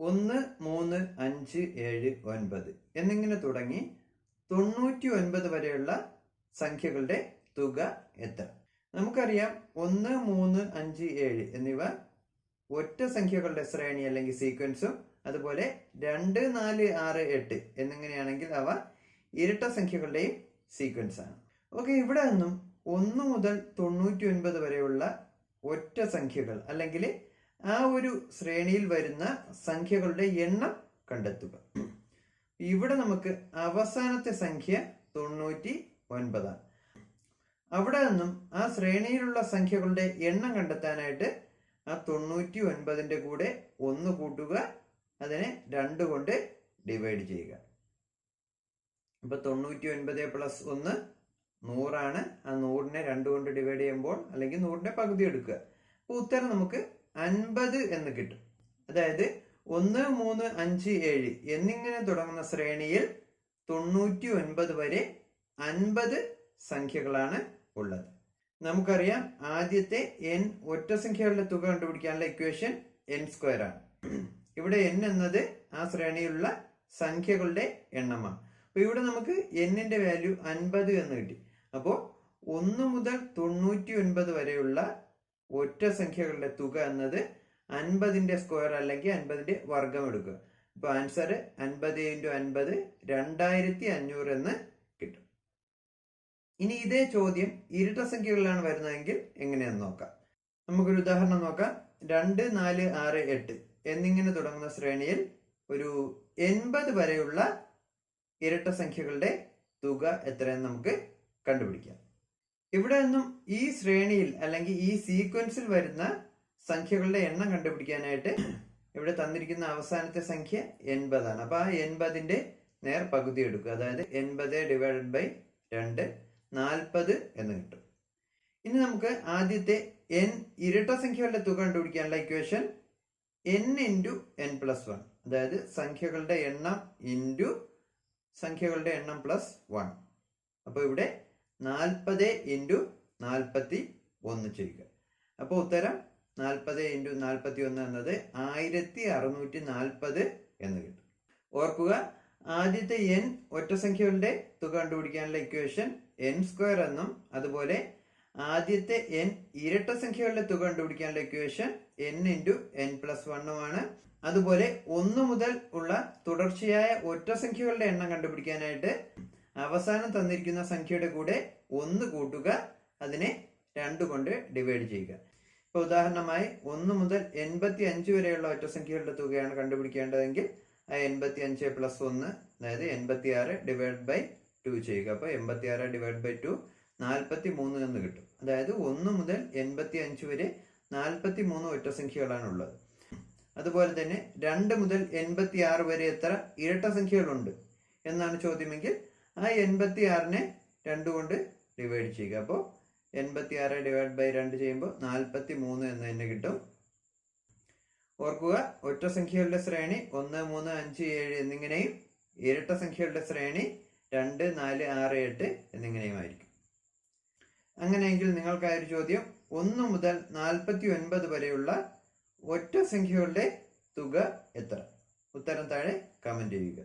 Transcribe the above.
ഒന്ന് മൂന്ന് അഞ്ച് ഏഴ് ഒൻപത് എന്നിങ്ങനെ തുടങ്ങി തൊണ്ണൂറ്റി ഒൻപത് വരെയുള്ള സംഖ്യകളുടെ തുക എത്ര? നമുക്കറിയാം ഒന്ന് മൂന്ന് അഞ്ച് ഏഴ് എന്നിവ ഒറ്റ സംഖ്യകളുടെ ശ്രേണി അല്ലെങ്കിൽ സീക്വൻസും അതുപോലെ രണ്ട് നാല് ആറ് എട്ട് എന്നിങ്ങനെയാണെങ്കിൽ അവ ഇരട്ട സംഖ്യകളുടെയും സീക്വൻസ് ആണ്. ഓക്കെ ഇവിടെ നിന്നും ഒന്ന് മുതൽ തൊണ്ണൂറ്റി ഒൻപത് വരെയുള്ള ഒറ്റ സംഖ്യകൾ അല്ലെങ്കിൽ ആ ഒരു ശ്രേണിയിൽ വരുന്ന സംഖ്യകളുടെ എണ്ണം കണ്ടെത്തുക. ഇവിടെ നമുക്ക് അവസാനത്തെ സംഖ്യ തൊണ്ണൂറ്റി ഒൻപതാണ് അവിടെ നിന്നും ആ ശ്രേണിയിലുള്ള സംഖ്യകളുടെ എണ്ണം കണ്ടെത്താനായിട്ട് ആ തൊണ്ണൂറ്റി ഒൻപതിന്റെ കൂടെ ഒന്ന് കൂട്ടുക അതിനെ രണ്ട് കൊണ്ട് ഡിവൈഡ് ചെയ്യുക. അപ്പോൾ തൊണ്ണൂറ്റി ഒൻപത് പ്ലസ് ഒന്ന് നൂറാണ്. ആ നൂറിനെ രണ്ട് കൊണ്ട് ഡിവൈഡ് ചെയ്യുമ്പോൾ അല്ലെങ്കിൽ നൂറിന്റെ പകുതി എടുക്കുക. അപ്പൊ ഉത്തരം നമുക്ക് അൻപത് എന്ന് കിട്ടും. അതായത് ഒന്ന് മൂന്ന് അഞ്ച് ഏഴ് എന്നിങ്ങനെ തുടങ്ങുന്ന ശ്രേണിയിൽ തൊണ്ണൂറ്റി ഒൻപത് വരെ അൻപത് സംഖ്യകളാണ് ഉള്ളത്. നമുക്കറിയാം ആദ്യത്തെ എൻ ഒറ്റ സംഖ്യകളുടെ തുക കണ്ടുപിടിക്കാനുള്ള ഇക്വേഷൻ എൻ സ്ക്വയർ ആണ്. ഇവിടെ എൻ എന്നത് ആ ശ്രേണിയിലുള്ള സംഖ്യകളുടെ എണ്ണമാണ്. അപ്പൊ ഇവിടെ നമുക്ക് എന്നിന്റെ വാല്യൂ അൻപത് എന്ന് കിട്ടി. അപ്പോൾ ഒന്ന് മുതൽ തൊണ്ണൂറ്റി ഒൻപത് വരെയുള്ള ഒറ്റ സംഖ്യകളുടെ തുക എന്നത് അൻപതിന്റെ സ്ക്വയർ അല്ലെങ്കിൽ അൻപതിന്റെ വർഗം എടുക്കുക. ഇപ്പോൾ ആൻസർ അൻപത് ഇന്റു അൻപത് രണ്ടായിരത്തി അഞ്ഞൂറ് എന്ന് കിട്ടും. ഇനി ഇതേ ചോദ്യം ഇരട്ട സംഖ്യകളിലാണ് വരുന്നതെങ്കിൽ എങ്ങനെയാണെന്ന് നോക്കാം. നമുക്കൊരു ഉദാഹരണം നോക്കാം. രണ്ട് നാല് ആറ് എട്ട് എന്നിങ്ങനെ തുടങ്ങുന്ന ശ്രേണിയിൽ ഒരു എൺപത് വരെയുള്ള ഇരട്ട സംഖ്യകളുടെ തുക എത്രയെന്ന് നമുക്ക് കണ്ടുപിടിക്കാം. ഇവിടെ നിന്നും ഈ ശ്രേണിയിൽ അല്ലെങ്കിൽ ഈ സീക്വൻസിൽ വരുന്ന സംഖ്യകളുടെ എണ്ണം കണ്ടുപിടിക്കാനായിട്ട് ഇവിടെ തന്നിരിക്കുന്ന അവസാനത്തെ സംഖ്യ എൺപതാണ്. അപ്പൊ ആ എൺപതിന്റെ നേർ പകുതി എടുക്കുക. അതായത് എൺപത് ഡിവൈഡഡ് ബൈ രണ്ട് നാൽപ്പത് എന്ന് കിട്ടും. ഇനി നമുക്ക് ആദ്യത്തെ എൻ ഇരട്ട സംഖ്യകളുടെ തുക കണ്ടുപിടിക്കാനുള്ള equation n into n plus one അതായത് സംഖ്യകളുടെ എണ്ണം ഇന്റു സംഖ്യകളുടെ എണ്ണം പ്ലസ് വൺ അപ്പോൾ ഇവിടെ നാൽപ്പത് ഇന്റു നാൽപ്പത്തി ഒന്ന് ചെയ്യുക. അപ്പോൾ ഉത്തരം നാൽപ്പത് ഇന്റു നാൽപ്പത്തി ഒന്ന് എന്നത് ആയിരത്തി അറുന്നൂറ്റി നാൽപ്പത് എന്ന് കിട്ടും. ഓർക്കുക ആദ്യത്തെ എൻ ഒറ്റ സംഖ്യകളുടെ തുക കണ്ടുപിടിക്കാനുള്ള ഇക്വേഷൻ എൻ സ്ക്വയർ എന്നും അതുപോലെ ആദ്യത്തെ എൻ ഇരട്ട സംഖ്യകളുടെ തുക കണ്ടുപിടിക്കാനുള്ള equation n into n plus വണ്ണുമാണ് അതുപോലെ ഒന്ന് മുതൽ ഉള്ള തുടർച്ചയായ ഒറ്റ സംഖ്യകളുടെ എണ്ണം കണ്ടുപിടിക്കാനായിട്ട് അവസാനം തന്നിരിക്കുന്ന സംഖ്യയുടെ കൂടെ ഒന്ന് കൂട്ടുക അതിനെ രണ്ട് കൊണ്ട് ഡിവൈഡ് ചെയ്യുക. ഇപ്പൊ ഉദാഹരണമായി ഒന്ന് മുതൽ എൺപത്തി അഞ്ച് വരെയുള്ള ഒറ്റ സംഖ്യകളുടെ തുകയാണ് കണ്ടുപിടിക്കേണ്ടതെങ്കിൽ ആ എൺപത്തി അഞ്ച് പ്ലസ് ഒന്ന് അതായത് എൺപത്തി ആറ് ഡിവൈഡ് ബൈ ടു ചെയ്യുക. അപ്പൊ എൺപത്തി ആറ് ഡിവൈഡ് ബൈ ടു നാൽപ്പത്തി മൂന്ന് എന്ന് കിട്ടും. അതായത് ഒന്ന് മുതൽ എൺപത്തി അഞ്ച് വരെ നാൽപ്പത്തി മൂന്ന് ഒറ്റ സംഖ്യകളാണ് ഉള്ളത്. അതുപോലെ തന്നെ രണ്ട് മുതൽ എൺപത്തി ആറ് വരെ എത്ര? ഇരട്ട സംഖ്യകളുണ്ട്. എന്നാണ് ചോദ്യമെങ്കിൽ ആ എൺപത്തി ആറിനെ രണ്ട് കൊണ്ട് ഡിവൈഡ് ചെയ്യുക. അപ്പോൾ എൺപത്തി ആറ് ഡിവൈഡ് ബൈ രണ്ട് ചെയ്യുമ്പോൾ നാൽപ്പത്തി മൂന്ന് എന്ന് തന്നെ കിട്ടും. ഓർക്കുക ഒറ്റ സംഖ്യകളുടെ ശ്രേണി ഒന്ന് മൂന്ന് അഞ്ച് ഏഴ് എന്നിങ്ങനെയും ഇരട്ട സംഖ്യകളുടെ ശ്രേണി രണ്ട് നാല് ആറ് എട്ട് എന്നിങ്ങനെയുമായിരിക്കും അങ്ങനെയെങ്കിൽ നിങ്ങൾക്കായൊരു ചോദ്യം ഒന്ന് മുതൽ നാൽപ്പത്തി ഒൻപത് വരെയുള്ള ഒറ്റ സംഖ്യകളുടെ തുക എത്ര? ഉത്തരം താഴെ കമന്റ് ചെയ്യുക.